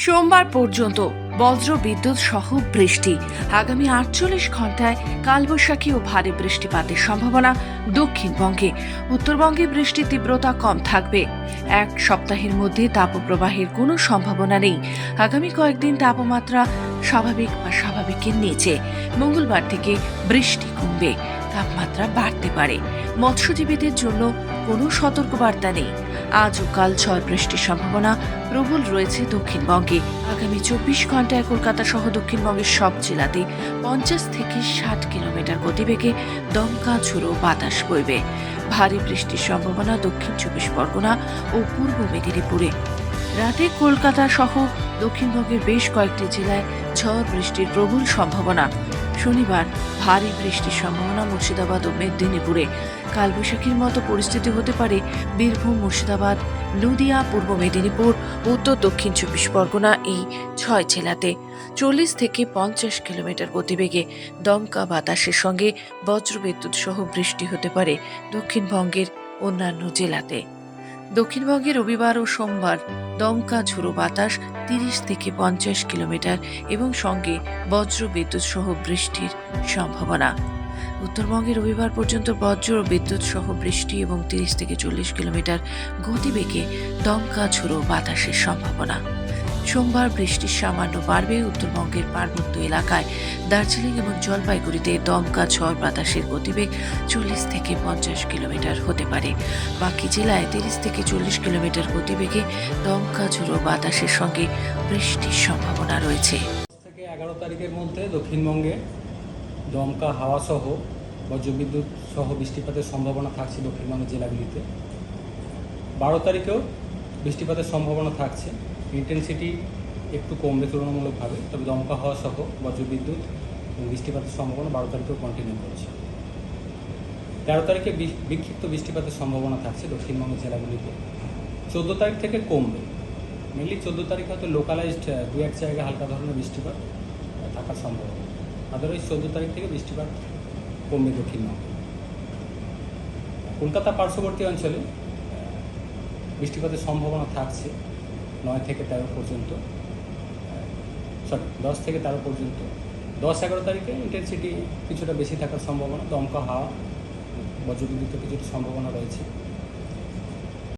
সোমবার পর্যন্ত বজ্র বিদ্যুৎ সহ বৃষ্টি। আগামী আটচল্লিশ ঘন্টায় কালবৈশাখী ও ভারী বৃষ্টিপাতের সম্ভাবনা দক্ষিণবঙ্গে। উত্তরবঙ্গে বৃষ্টির তীব্রতা কম থাকবে। এক সপ্তাহের মধ্যে তাপপ্রবাহের কোনো সম্ভাবনা নেই। আগামী কয়েকদিন তাপমাত্রা স্বাভাবিক বা স্বাভাবিকের নিচে। মঙ্গলবার থেকে বৃষ্টি কমবে। তাপমাত্রা বাড়তে পারে। মৎস্যজীবীদের জন্য কোনো সতর্কবার্তা নেই। আজ ও কাল ঝড় বৃষ্টির সম্ভাবনা প্রবল রয়েছে দক্ষিণবঙ্গে। আগামী চব্বিশ ঘন্টায় কলকাতা সহ দক্ষিণবঙ্গের সব জেলাতে পঞ্চাশ থেকে ষাট কিলোমিটার গতিবেগে দমকা ঝোড়ো বাতাস বইবে। ভারী বৃষ্টির সম্ভাবনা দক্ষিণ চব্বিশ পরগনা ও পূর্ব মেদিনীপুরে। রাতে কলকাতা সহ দক্ষিণবঙ্গের বেশ কয়েকটি জেলায় ঝড় বৃষ্টির প্রবল সম্ভাবনা। শনিবার ভারী বৃষ্টির সম্ভাবনা মুর্শিদাবাদ ও মেদিনীপুরে। কালবৈশাখীর মতো পরিস্থিতি হতে পারে বীরভূম, মুর্শিদাবাদ, নদিয়া, পূর্ব মেদিনীপুর, উত্তর, দক্ষিণ চব্বিশ পরগনা এই ছয় জেলাতে। চল্লিশ থেকে পঞ্চাশ কিলোমিটার গতিবেগে দমকা বাতাসের সঙ্গে বজ্রবিদ্যুৎ সহ বৃষ্টি হতে পারে দক্ষিণবঙ্গের অন্যান্য জেলাতে। দক্ষিণবঙ্গে রবিবার ও সোমবার দমকা ঝোড়ো বাতাস তিরিশ থেকে পঞ্চাশ কিলোমিটার এবং সঙ্গে বজ্র বিদ্যুৎ সহ বৃষ্টির সম্ভাবনা। উত্তরবঙ্গে রবিবার পর্যন্ত বজ্র ও বিদ্যুৎ সহ বৃষ্টি এবং তিরিশ থেকে চল্লিশ কিলোমিটার গতিবেগে দমকা ঝোড়ো বাতাসের সম্ভাবনা। সোমবার বৃষ্টির সামান্য বাড়বে উত্তরবঙ্গের পার্বত্য এলাকায়। দার্জিলিং এবং জলপাইগুড়িতে দমকা ঝড় বাতাসের গতিবেগ চল্লিশ থেকে পঞ্চাশ কিলোমিটার হতে পারে। বাকি জেলায় তিরিশ থেকে চল্লিশ কিলোমিটার গতিবেগে দমকা ঝুড়ো বাতাসের সঙ্গে বৃষ্টির সম্ভাবনা রয়েছে। থেকে এগারো তারিখের মধ্যে দক্ষিণবঙ্গে দমকা হাওয়া সহ বজ্রবিদ্যুৎ সহ বৃষ্টিপাতের সম্ভাবনা থাকছে দক্ষিণবঙ্গের জেলাগুলিতে। বারো তারিখেও বৃষ্টিপাতের সম্ভাবনা থাকছে। ইন্টেন্সিটি একটু কমবে তুলনামূলকভাবে, তবে দমকা হাওয়া সহ বজ্রবিদ্যুৎ এবং বৃষ্টিপাতের সম্ভাবনা বারো তারিখেও কন্টিনিউ করছে। তেরো তারিখে বিক্ষিপ্ত বৃষ্টিপাতের সম্ভাবনা থাকছে দক্ষিণবঙ্গের জেলাগুলিতে। চোদ্দ তারিখ থেকে কমবে। মেনলি চোদ্দ তারিখ হয়তো লোকালাইজড দু এক জায়গায় হালকা ধরনের বৃষ্টিপাত থাকার সম্ভাবনা। আদারওয়াইজ চোদ্দ তারিখ থেকে বৃষ্টিপাত কমবে দক্ষিণবঙ্গে। কলকাতা পার্শ্ববর্তী অঞ্চলে বৃষ্টিপাতের সম্ভাবনা থাকছে। নয় থেকে তেরো পর্যন্ত সরি দশ থেকে তেরো পর্যন্ত। দশ এগারো তারিখে ইন্টেন্সিটি কিছুটা বেশি থাকার সম্ভাবনা, দমকা হাওয়া, বজ্রবিদ্যুতের কিছুটা সম্ভাবনা রয়েছে।